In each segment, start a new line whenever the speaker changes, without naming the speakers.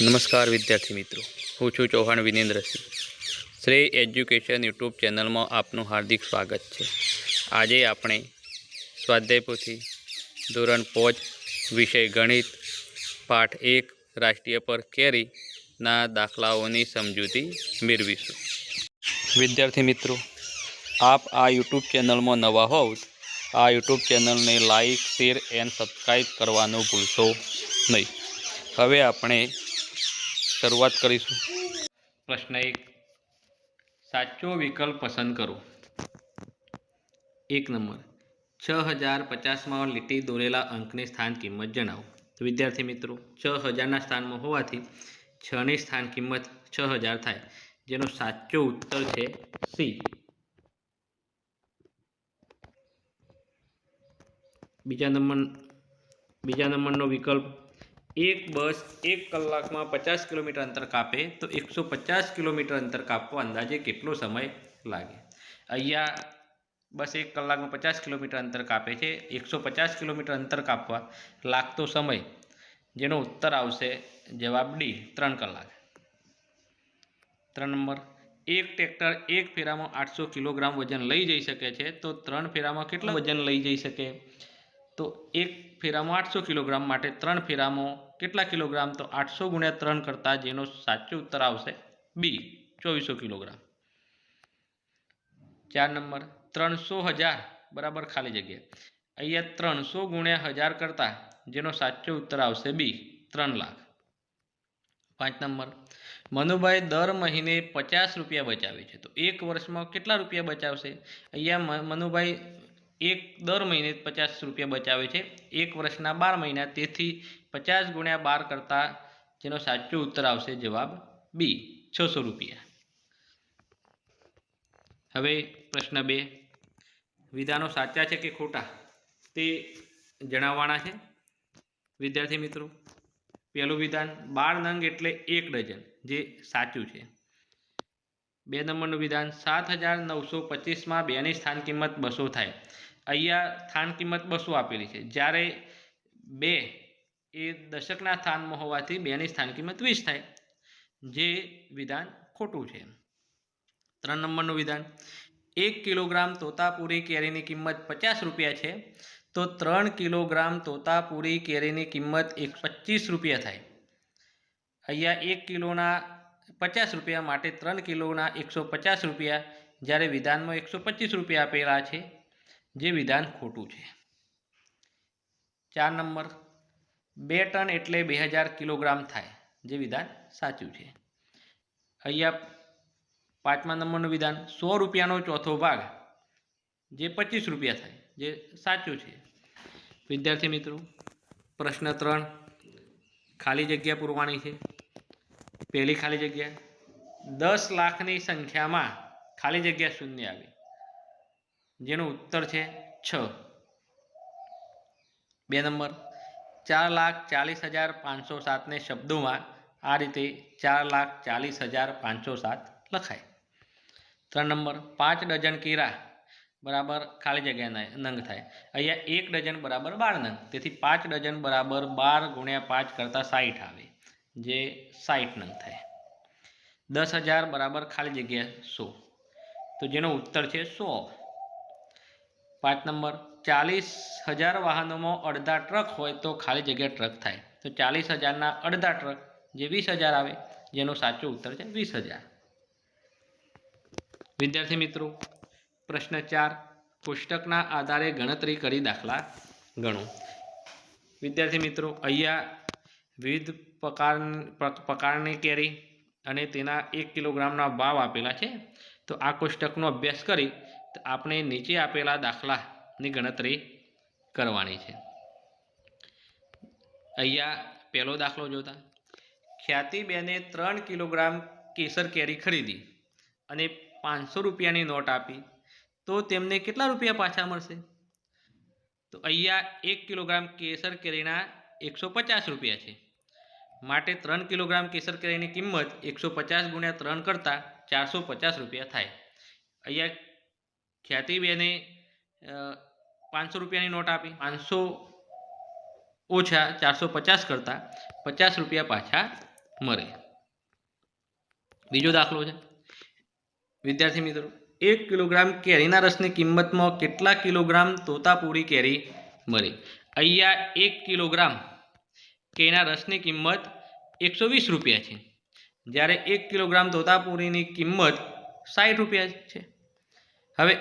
નમસ્કાર વિદ્યાર્થી મિત્રો. હું છું ચૌહાણ વિનેન્દ્રસિંહ. શ્રેય એજ્યુકેશન યુટ્યુબ ચેનલમાં આપનું હાર્દિક સ્વાગત છે. આજે આપણે સ્વાધ્યાય ધોરણ પાંચ વિષય ગણિત પાઠ એક રાષ્ટ્રીય પર કેરીના દાખલાઓની સમજૂતી મેળવીશું. વિદ્યાર્થી મિત્રો, આપ આ યુટ્યુબ ચેનલમાં નવા હોવ આ યુટ્યુબ ચેનલને લાઈક, શેર એન્ડ સબસ્ક્રાઈબ કરવાનું ભૂલશો નહીં. હવે આપણે શરૂઆત કરીશું. પ્રશ્ન એક. સાચો વિકલ્પ પસંદ કરો. એક નંબર. છ હજાર પચાસમાં લીટી દોરેલા અંકની સ્થાન કિંમત જણાવો. વિદ્યાર્થી મિત્રો, છ હજારના સ્થાનમાં હોવાથી છની સ્થાન કિંમત છ હજાર થાય. જેનો સાચો ઉત્તર છે સી બીજા નંબર બીજા નંબરનો વિકલ્પ એક બસ એક કલાકમાં પચાસ કિલોમીટર અંતર કાપે તો એકસો પચાસ કિલોમીટર અંતર કાપવા અંદાજે કેટલો સમય લાગે? અહીંયા બસ એક કલાકમાં પચાસ કિલોમીટર અંતર કાપે છે. એકસો પચાસ કિલોમીટર અંતર કાપવા લાગતો સમય જેનો ઉત્તર આવશે જવાબ ડી, ત્રણ કલાક. ત્રણ નંબર. એક ટ્રેક્ટર એક ફેરામાં આઠસો કિલોગ્રામ વજન લઈ જઈ શકે છે તો ત્રણ ફેરામાં કેટલું વજન લઈ જઈ શકે? તો એક ફેરામાં આઠસો કિલોગ્રામ માટે ત્રણ ફેરામાં કેટલા કિલોગ્રામ? તો આઠસો ગુણ્યા ત્રણ કરતાં જેનો સાચો ઉત્તર આવશે બી, ચોવીસો કિલોગ્રામ. ચાર નંબર, ત્રણસો હજાર, બરાબર ખાલી જગ્યા અહીંયા ત્રણસો ગુણ્યા હજાર કરતાં જેનો સાચો ઉત્તર આવશે બી, ત્રણ લાખ. પાંચ નંબર, મનુભાઈ દર મહિને પચાસ રૂપિયા બચાવે છે. તો એક વર્ષમાં કેટલા રૂપિયા બચાવશે? અહીંયા મનુભાઈ એક દર મહિને પચાસ રૂપિયા બચાવે છે. એક વર્ષના બાર મહિના, તેથી પચાસ ગુણ્યા બાર કરતાં જેનો સાચો ઉત્તર આવશે જવાબ બી છસો રૂપિયા. હવે પ્રશ્ન બે. વિધાનો સાચા છે કે ખોટા? તે જણાવવાના છે. વિદ્યાર્થી મિત્રો, પહેલું વિધાન, બાર નંગ એટલે એક ડઝન, જે સાચું છે. બે નંબરનું વિધાન, સાત હજાર નવસો પચીસમાં બેની સ્થાન કિંમત બસો થાય. અહીંયા સ્થાન કિંમત બસો આપેલી છે. જ્યારે બે એ દશકના સ્થાનમાં હોવાથી બેની સ્થાન કિંમત વીસ થાય. જે વિધાન ખોટું છે. ત્રણ નંબરનું વિધાન. એક કિલોગ્રામ તોતાપુરી કેરીની કિંમત પચાસ રૂપિયા છે. તો ત્રણ કિલોગ્રામ તોતાપુરી કેરીની કિંમત એક પચીસ રૂપિયા થાય. અહીંયા એક કિલોના પચાસ રૂપિયા માટે ત્રણ કિલોના એકસો પચાસ રૂપિયા. જ્યારે વિધાનમાં એકસો પચીસ રૂપિયા આપેલા છે જે વિધાન ખોટું છે. ચાર નંબર, બે ટન એટલે બે હજાર કિલોગ્રામ થાય, જે વિધાન સાચું છે. અહીંયા પાંચમા નંબરનું વિધાન, સો રૂપિયાનો ચોથો ભાગ, જે પચીસ રૂપિયા થાય, જે સાચું છે. વિદ્યાર્થી મિત્રો, પ્રશ્ન ત્રણ, ખાલી જગ્યા પૂરવાની છે. પહેલી ખાલી જગ્યા, દસ લાખની સંખ્યામાં ખાલી જગ્યા શૂન્ય આવી. જેનો ઉત્તર છે છ. બે નંબર. ચાર લાખ ચાલીસ હજાર પાંચસો સાતને શબ્દોમાં આ રીતે ચાર લાખ ચાલીસ હજાર પાંચસો સાત લખાય. ત્રણ નંબર. પાંચ ડઝન કેરા બરાબર ખાલી જગ્યા નંગ થાય. અહીંયા એક ડઝન બરાબર બાર નંગ. તેથી પાંચ ડઝન બરાબર બાર ગુણ્યા પાંચ કરતાં સાઠ આવે. જે સાઠ નંગ થાય. દસ હજાર બરાબર ખાલી જગ્યા સો. તો જેનો ઉત્તર છે સો. પાંચ નંબર. ચાલીસ હજાર વાહનોમાં અડધા ટ્રક હોય તો ખાલી જગ્યા ટ્રક થાય. તો ચાલીસ હજારના અડધા ટ્રક જે વીસ હજાર આવે, જેનો સાચો ઉત્તર છે વીસ હજાર. વિદ્યાર્થી મિત્રો, પ્રશ્ન ચાર કોષ્ટકના આધારે ગણતરી કરી દાખલા ગણો. વિદ્યાર્થી મિત્રો, અહીંયા વિવિધ પ્રકાર, પ્રકારની કેરી અને તેના એક કિલોગ્રામના ભાવ આપેલા છે. તો આ કોષ્ટકનો અભ્યાસ કરી આપણે નીચે આપેલા દાખલાની ગણતરી કરવાની છે. અહીંયા પહેલો દાખલો જોતા. ખ્યાતિબેને ત્રણ કિલોગ્રામ કેસર કેરી ખરીદી અને પાંચસો રૂપિયાની નોટ આપી. તો તેમને કેટલા રૂપિયા પાછા મળશે? તો અહીંયા એક કિલોગ્રામ કેસર કેરીના એકસો પચાસ રૂપિયા છે. માટે ત્રણ કિલોગ્રામ કેસર કેરીની કિંમત એકસો પચાસ ગુણ્યા ત્રણ કરતાં ચારસો પચાસ રૂપિયા થાય. અહીંયા ખ્યાતિબેને પાંચસો રૂપિયાની નોટ આપી. પાંચસો ઓછા ચારસો પચાસ કરતાં પચાસ રૂપિયા પાછા મળે. બીજો દાખલો છે. વિદ્યાર્થી મિત્રો, એક કિલોગ્રામ કેરીના રસની કિંમતમાં કેટલા કિલોગ્રામ તોતાપુરી કેરી મળે? અહીંયા એક કિલોગ્રામ કેરીના રસની કિંમત એકસો વીસ રૂપિયા છે. જ્યારે એક કિલોગ્રામ તોતાપુરીની કિંમત સાઠ રૂપિયા છે. હવે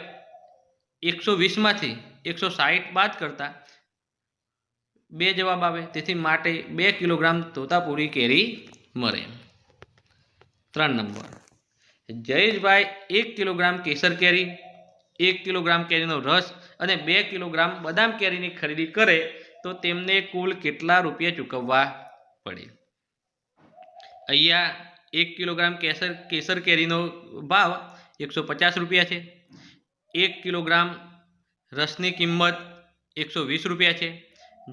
એકસો વીસમાંથી એકસો સાઠ બાદ કરતાં બે જવાબ આવે. તેથી માટે બે કિલોગ્રામ તોતાપુરી કેરી મળે. ત્રણ નંબર. જયેશભાઈ એક કિલોગ્રામ કેસર કેરી, એક કિલોગ્રામ કેરીનો રસ અને બે કિલોગ્રામ બદામ કેરીની ખરીદી કરે તો તેમને કુલ કેટલા રૂપિયા ચૂકવવા પડે? અહીંયા એક કિલોગ્રામ કેસર કેસર કેરીનો ભાવ એકસો પચાસ રૂપિયા છે. એક કિલોગ્રામ રસની કિંમત એકસો વીસ રૂપિયા છે.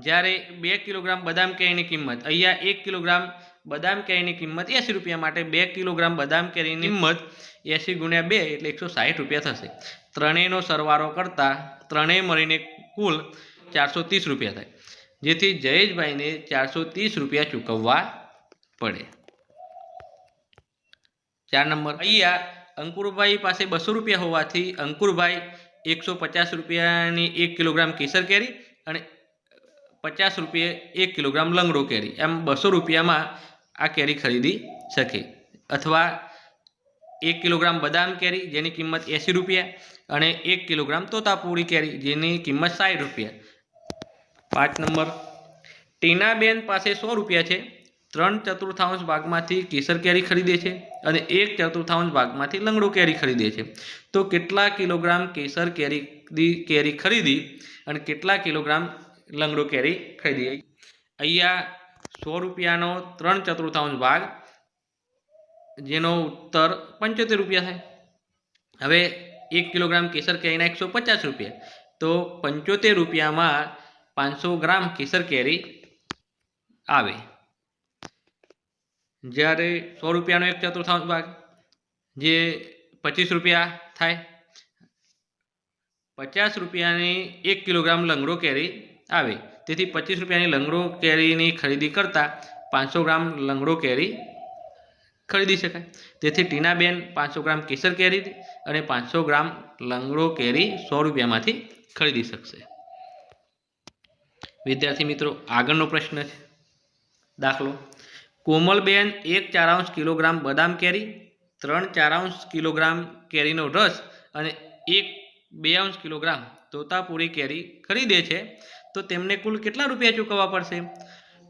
જ્યારે બે કિલોગ્રામ બદામ કેરીની કિંમત, અહીંયા એક કિલોગ્રામ બદામ કેરીની કિંમત એંસી રૂપિયા માટે બે કિલોગ્રામ બદામ કેરીની કિંમત એંસી ગુણ્યા બે એટલે એકસો સાઠ રૂપિયા થશે. ત્રણેયનો સરવાળો કરતાં ત્રણેય મળીને કુલ ચારસો ત્રીસ રૂપિયા થાય. જેથી જયેશભાઈને ચારસો ત્રીસ રૂપિયા ચૂકવવા પડે. ચાર નંબર. અહીંયા અંકુરભાઈ પાસે બસો રૂપિયા હોવાથી અંકુરભાઈ એકસો પચાસ રૂપિયાની એક કિલોગ્રામ કેસર કેરી અને પચાસ રૂપિયે એક કિલોગ્રામ લંગડો કેરી. એમ બસો રૂપિયામાં આ કેરી ખરીદી શકે. અથવા એક કિલોગ્રામ બદામ કેરી જેની કિંમત એંસી રૂપિયા અને એક કિલોગ્રામ તોતાપુરી કેરી જેની કિંમત સાઠ રૂપિયા. પાંચ નંબર, ટીનાબેન પાસે સો રૂપિયા છે. ત્રણ ચતુર્થાંશ ભાગમાંથી કેસર કેરી ખરીદે છે અને એક ચતુર્થાંશ ભાગમાંથી લંગડો કેરી ખરીદે છે. તો કેટલા કિલોગ્રામ કેસર કેરી કેરી ખરીદી અને કેટલા કિલોગ્રામ લંગડો કેરી ખરીદી? અહીંયા સો રૂપિયાનો ત્રણ ચતુર્થાંશ ભાગ, જેનો ઉત્તર પંચોતેર રૂપિયા થાય. હવે એક કિલોગ્રામ કેસર કેરીના એકસો પચાસ રૂપિયા. તો પંચોતેર રૂપિયામાં પાંચસો ગ્રામ કેસર કેરી આવે. જ્યારે સો રૂપિયાનો એક ચતુર્થાંશ ભાગ જે પચીસ રૂપિયા થાય. પચાસ રૂપિયાની એક કિલોગ્રામ લંગડો કેરી આવે. તેથી પચીસ રૂપિયાની લંગડો કેરીની ખરીદી કરતાં પાંચસો ગ્રામ લંગડો કેરી ખરીદી શકાય. તેથી ટીનાબેન પાંચસો ગ્રામ કેસર કેરી અને પાંચસો ગ્રામ લંગડો કેરી સો રૂપિયામાંથી ખરીદી શકશે. વિદ્યાર્થી મિત્રો, આગળનો પ્રશ્ન છે. દાખલો. કોમલબેન એક ચારાંશ કિલોગ્રામ બદામ કેરી, ત્રણ ચારાંશ કિલોગ્રામ કેરીનો રસ અને એક બે અંશ કિલોગ્રામ તોતાપુરી કેરી ખરીદે છે. તો તેમને કુલ કેટલા રૂપિયા ચૂકવવા પડશે?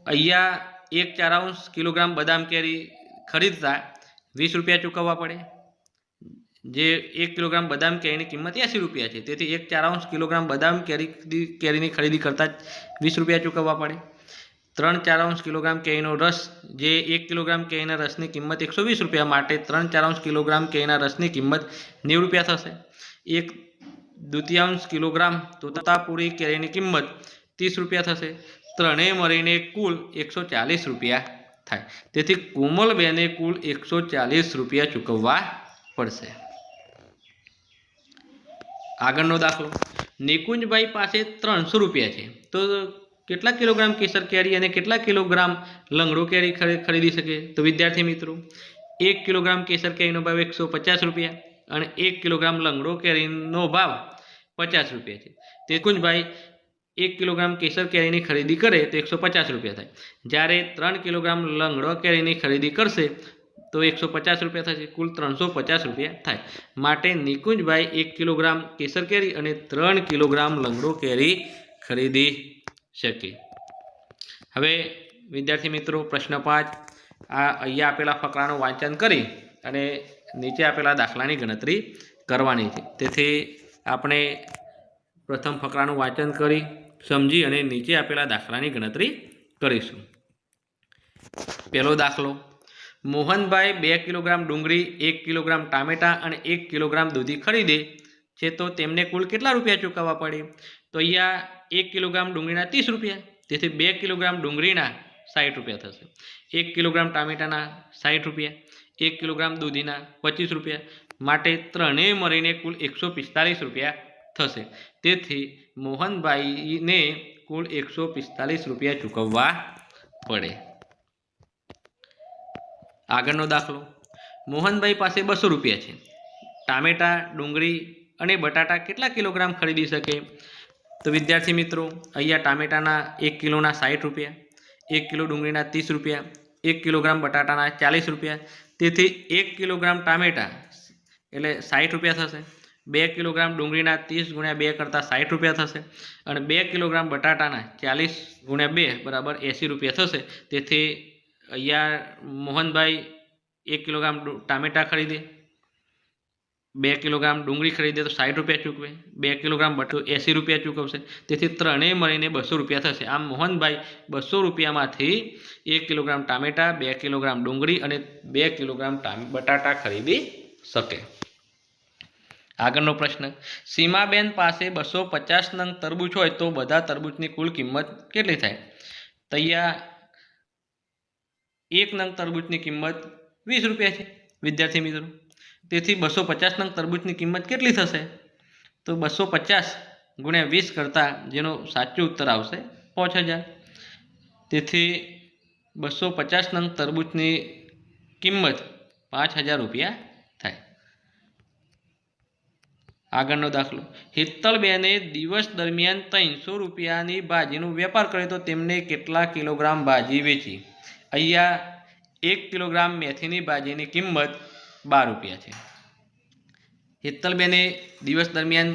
અહીંયા એક ચારાંશ કિલોગ્રામ બદામ કેરી ખરીદતા વીસ રૂપિયા ચૂકવવા પડે. જે એક કિલોગ્રામ બદામ કેરીની કિંમત એંસી રૂપિયા છે. તેથી એક ચારાંશ કિલોગ્રામ બદામ કેરી કેરીની ખરીદી કરતાં વીસ રૂપિયા ચૂકવવા પડે. ત્રણ ચારાંશ કિલોગ્રામ કેરીનો રસ, જે એક કિલોગ્રામ કેરીના રસની કિંમત એકસો વીસ રૂપિયા માટે ત્રણ ચારાંશ કિલોગ્રામ કેરીના રસની કિંમત નેવું રૂપિયા થશે. એક દ્વિતીયાંશ કિલોગ્રામ તોતાપુરી કેરીની કિંમત ત્રીસ રૂપિયા થશે. ત્રણેય મળીને કુલ એકસો ચાલીસ રૂપિયા થાય. તેથી કોમલબેને કુલ એકસો ચાલીસ રૂપિયા ચૂકવવા પડશે. આગળનો દાખલો. નિકુંજભાઈ પાસે ત્રણસો રૂપિયા છે. તો કેટલા કિલોગ્રામ કેસર કેરી અને કેટલા કિલોગ્રામ લંગડો કેરી ખરીદી શકે? તો વિદ્યાર્થી મિત્રો, એક કિલોગ્રામ કેસર કેરીનો ભાવ એકસો પચાસ રૂપિયા અને એક કિલોગ્રામ લંગડો કેરીનો ભાવ પચાસ રૂપિયા છે. તે કુંજભાઈ એક કિલોગ્રામ કેસર કેરીની ખરીદી કરે તો એકસો પચાસ રૂપિયા થાય. જ્યારે ત્રણ કિલોગ્રામ લંગડો કેરીની ખરીદી કરશે તો એકસો પચાસ રૂપિયા થશે. કુલ ત્રણસો પચાસ રૂપિયા થાય. માટે નિકુંજભાઈ એક કિલોગ્રામ કેસર કેરી અને ત્રણ કિલોગ્રામ લંગડો કેરી ખરીદી શકે. હવે વિદ્યાર્થી મિત્રો, પ્રશ્ન પાંચ. આ અહીંયા આપેલા ફકરાનું વાંચન કરી અને નીચે આપેલા દાખલાની ગણતરી કરવાની છે. તેથી આપણે પ્રથમ ફકરાનું વાંચન કરી, સમજી અને નીચે આપેલા દાખલાની ગણતરી કરીશું. પહેલો દાખલો. મોહનભાઈ બે કિલોગ્રામ ડુંગળી, એક કિલોગ્રામ ટામેટાં અને એક કિલોગ્રામ દૂધી ખરીદે છે તો તેમને કુલ કેટલા રૂપિયા ચૂકવવા પડે? તો અહીંયા એક કિલોગ્રામ ડુંગળીના ત્રીસ રૂપિયા, તેથી બે કિલોગ્રામ ડુંગળીના સાઠ રૂપિયા થશે. એક કિલોગ્રામ ટામેટાના સાઠ રૂપિયા, એક કિલોગ્રામ દૂધીના પચીસ રૂપિયા, માટે ત્રણેય મળીને કુલ એકસો પિસ્તાલીસ રૂપિયા થશે. તેથી મોહનભાઈને કુલ એકસો પિસ્તાલીસ રૂપિયા ચૂકવવા પડે. આગળનો દાખલો. મોહનભાઈ પાસે બસો રૂપિયા છે. ટામેટા, ડુંગળી અને બટાટા કેટલા કિલોગ્રામ ખરીદી શકે? તો વિદ્યાર્થી મિત્રો, અહીંયા ટામેટાના એક કિલોના સાઠ રૂપિયા, એક કિલો ડુંગળીના ત્રીસ રૂપિયા, એક કિલોગ્રામ બટાટાના ચાલીસ રૂપિયા, તેથી એક કિલોગ્રામ ટામેટા એટલે સાઠ રૂપિયા થશે, બે કિલોગ્રામ ડુંગળીના ત્રીસ ગુણ્યા બે કરતાં સાઠ રૂપિયા થશે અને બે કિલોગ્રામ બટાટાના ચાલીસ ગુણ્યા બે બરાબર એંસી રૂપિયા થશે, તેથી અહીંયા મોહનભાઈ એક કિલોગ્રામ ટામેટાં ખરીદે બે કિલોગ્રામ ડુંગળી ખરીદે તો સાઠ રૂપિયા ચૂકવે, બે કિલોગ્રામ બટુ એંસી રૂપિયા ચૂકવશે. તેથી ત્રણેય મળીને બસો રૂપિયા થશે. આમ મોહનભાઈ બસો રૂપિયામાંથી એક કિલોગ્રામ ટામેટાં, બે કિલોગ્રામ ડુંગળી અને બે કિલોગ્રામ બટાટા ખરીદી શકે. આગળનો પ્રશ્ન, સીમાબેન પાસે બસો પચાસ નંગ તરબૂચ હોય તો બધા તરબૂચની કુલ કિંમત કેટલી થાય? તૈયાર એક નંગ તરબૂચની કિંમત વીસ રૂપિયા છે. વિદ્યાર્થી મિત્રો તેથી બસો પચાસ નંગ તરબૂચની કિંમત કેટલી થશે? તો બસો પચાસ ગુણ્યા વીસ કરતાં જેનો સાચો ઉત્તર આવશે પાંચ હજાર. તેથી બસો પચાસ નંગ તરબૂચની કિંમત પાંચ હજાર રૂપિયા થાય. આગળનો દાખલો. હિત્તલબેને દિવસ દરમિયાન ત્રણસો રૂપિયાની ભાજીનો વેપાર કર્યો તો તેમને કેટલા કિલોગ્રામ ભાજી વેચી? અહીંયા એક કિલોગ્રામ મેથીની ભાજીની કિંમત બાર રૂપિયા છે. હિત્તલબેને દિવસ દરમિયાન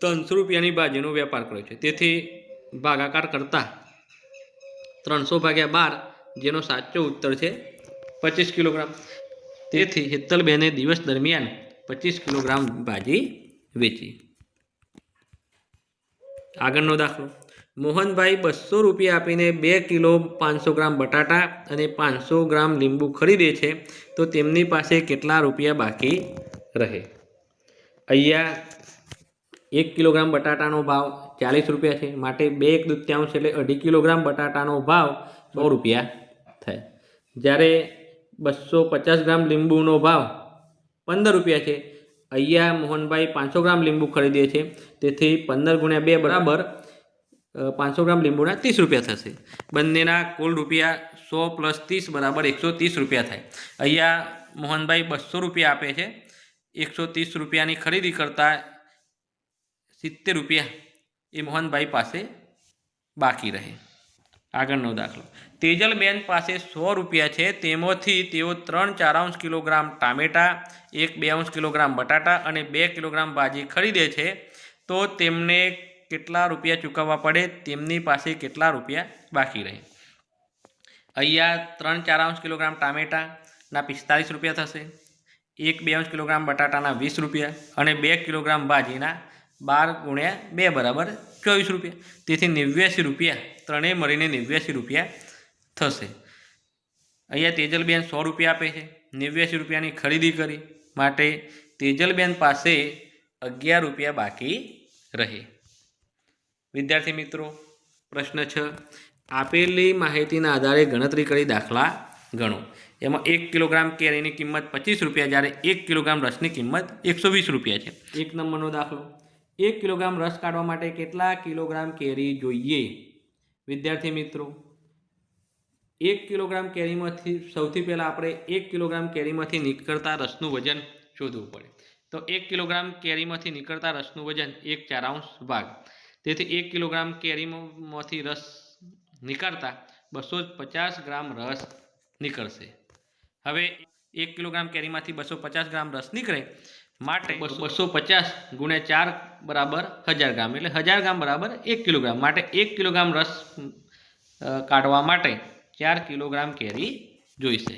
ત્રણસો રૂપિયાની ભાજીનો વેપાર કર્યો છે. તેથી ભાગાકાર કરતા ત્રણસો ભાગ્યા બાર, જેનો સાચો ઉત્તર છે પચીસ કિલોગ્રામ. તેથી હિત્તલબેને દિવસ દરમિયાન પચીસ કિલોગ્રામ ભાજી વેચી. આગળનો દાખલો. મોહનભાઈ બસો રૂપિયા આપીને બે કિલો પાંચસો ગ્રામ બટાટા અને પાંચસો ગ્રામ લીંબુ ખરીદે છે, તો તેમની પાસે કેટલા રૂપિયા બાકી રહે? અહીંયા એક કિલોગ્રામ બટાટાનો ભાવ ચાલીસ રૂપિયા છે, માટે બે એક દૂત્યાંશ એટલે અઢી કિલોગ્રામ બટાટાનો ભાવ સો રૂપિયા થાય. જ્યારે બસો પચાસ ગ્રામ લીંબુનો ભાવ પંદર રૂપિયા છે, અહીંયા મોહનભાઈ પાંચસો ગ્રામ લીંબુ ખરીદે છે, તેથી પંદર ગુણ્યા બે બરાબર પાંચસો ગ્રામ લીંબુના ત્રીસ રૂપિયા થશે. બંનેના કુલ રૂપિયા સો પ્લસ ત્રીસ બરાબર એકસો ત્રીસ રૂપિયા થાય. અહીંયા મોહનભાઈ બસો રૂપિયા આપે છે. એકસો ત્રીસ રૂપિયાની ખરીદી કરતાં સિત્તેર રૂપિયા એ મોહનભાઈ પાસે બાકી રહે. આગળનો દાખલો. તેજલબેન પાસે સો રૂપિયા છે. તેમાંથી તેઓ ત્રણ ચાર અંશ કિલોગ્રામ ટામેટાં, એક બે અંશ કિલોગ્રામ બટાટા અને બે કિલોગ્રામ ભાજી ખરીદે છે. તો તેમને કેટલા રૂપિયા ચૂકવવા પડે, તેમની પાસે કેટલા રૂપિયા બાકી રહે. અહીંયા ત્રણ ચાર અંશ કિલોગ્રામ ટામેટાના પિસ્તાલીસ રૂપિયા થશે, એક બે અંશ કિલોગ્રામ બટાટાના વીસ રૂપિયા અને બે કિલોગ્રામ ભાજીના બાર ગુણ્યા બે બરાબર ચોવીસ રૂપિયા. તેથી નેવ્યાસી રૂપિયા, ત્રણેય મળીને નેવ્યાસી રૂપિયા થશે. અહીંયા તેજલબેન સો રૂપિયા આપે છે, નેવ્યાસી રૂપિયાની ખરીદી કરી, માટે તેજલબેન પાસે અગિયાર રૂપિયા બાકી રહે. વિદ્યાર્થી મિત્રો, પ્રશ્ન છ. આપેલી માહિતીના આધારે ગણતરી કરી દાખલા ગણો. એમાં એક કિલોગ્રામ કેરીની કિંમત પચીસ રૂપિયા, જ્યારે એક કિલોગ્રામ રસની કિંમત એકસો વીસ રૂપિયા છે. એક નંબરનો દાખલો. એક કિલોગ્રામ રસ કાઢવા માટે કેટલા કિલોગ્રામ કેરી જોઈએ? વિદ્યાર્થી મિત્રો, એક કિલોગ્રામ કેરીમાંથી સૌથી પહેલાં આપણે એક કિલોગ્રામ કેરીમાંથી નીકળતા રસનું વજન શોધવું પડે. તો એક કિલોગ્રામ કેરીમાંથી નીકળતા રસનું વજન એક ચારાંશ ભાગ. તેથી એક કિલોગ્રામ કેરીમાંથી રસ નીકળતા બસો પચાસ ગ્રામ રસ નીકળશે. હવે એક કિલોગ્રામ કેરીમાંથી બસો પચાસ ગ્રામ રસ નીકળે માટે બસો પચાસ ગુણ્યા ચાર બરાબર હજાર ગ્રામ એટલે હજાર ગ્રામ બરાબર એક કિલોગ્રામ. માટે એક કિલોગ્રામ રસ કાઢવા માટે ચાર કિલોગ્રામ કેરી જોઈશે.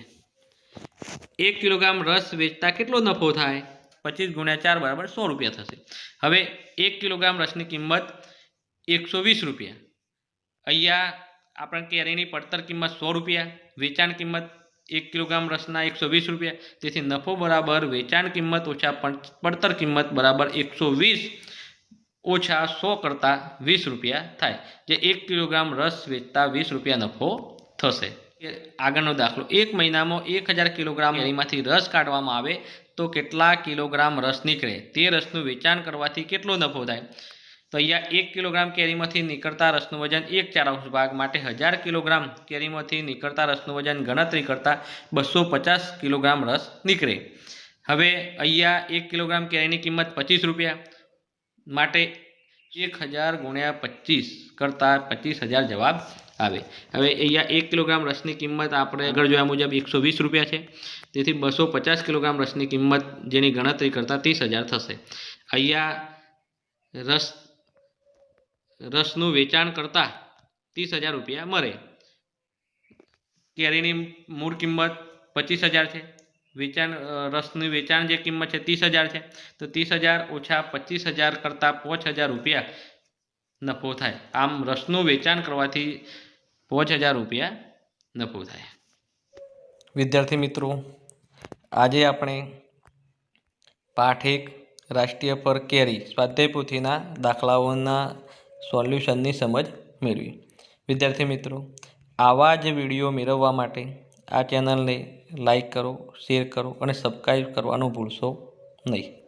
એક કિલોગ્રામ રસ વેચતા કેટલો નફો થાય? પચીસ ગુણ્યા ચાર બરાબર સો રૂપિયા થશે. હવે એક કિલોગ્રામ રસની કિંમત એકસો વીસ રૂપિયા. અહીંયા આપણે કેરીની પડતર કિંમત સો રૂપિયા, વેચાણ કિંમત એક કિલોગ્રામ રસના એકસો વીસ રૂપિયા. તેથી નફો બરાબર, વેચાણ કિંમત ઓછા પડતર કિંમત બરાબર એકસો વીસ ઓછા સો કરતાં વીસ રૂપિયા થાય. જે એક કિલોગ્રામ રસ વેચતા વીસ રૂપિયા નફો થશે. આગળનો દાખલો, એક મહિનામાં એક હજાર કિલોગ્રામ કેરીમાંથી રસ કાઢવામાં આવે તો કેટલા કિલોગ્રામ રસ નીકળે? તે રસનું વેચાણ કરવાથી કેટલો નફો થાય? તો અહીંયા એક કિલોગ્રામ કેરીમાંથી નીકળતા રસનું વજન એક ચારાંશ ભાગ માટે હજાર કિલોગ્રામ કેરીમાંથી નીકળતા રસનું વજન ગણતરી કરતાં બસો પચાસ કિલોગ્રામ રસ નીકળે. હવે અહીંયા એક કિલોગ્રામ કેરીની કિંમત પચીસ રૂપિયા માટે એક હજાર ગુણ્યા પચીસ કરતાં પચીસ હજાર જવાબ આવે. હવે અહીંયા એક કિલોગ્રામ રસની કિંમત આપણે આગળ જોયા મુજબ એકસો વીસ રૂપિયા છે. તેથી બસો પચાસ કિલોગ્રામ રસની કિંમત જેની ગણતરી કરતાં ત્રીસ હજાર થશે. અહીંયા રસ રસનું વેચાણ કરતાં ત્રીસ હજાર રૂપિયા મળે. કેરીની મૂળ કિંમત પચીસ હજાર છે. વેચાણ રસની વેચાણ જે કિંમત છે ત્રીસ હજાર છે. તો ત્રીસ હજાર ઓછા પચીસ હજાર કરતાં પાંચ હજાર રૂપિયા નફો થાય. આમ રસનું વેચાણ કરવાથી પાંચ હજાર રૂપિયા નફો થાય. વિદ્યાર્થી મિત્રો, આજે આપણે પાઠ એક, રાષ્ટ્રીય પર કેરી, સ્વાધ્યાય પોથીના દાખલાઓના સોલ્યુશનની સમજ મેળવી. વિદ્યાર્થી મિત્રો, આવા જ વીડિયો મેળવવા માટે આ ચેનલને લાઈક કરો, શેર કરો અને સબસ્ક્રાઈબ કરવાનું ભૂલશો નહીં.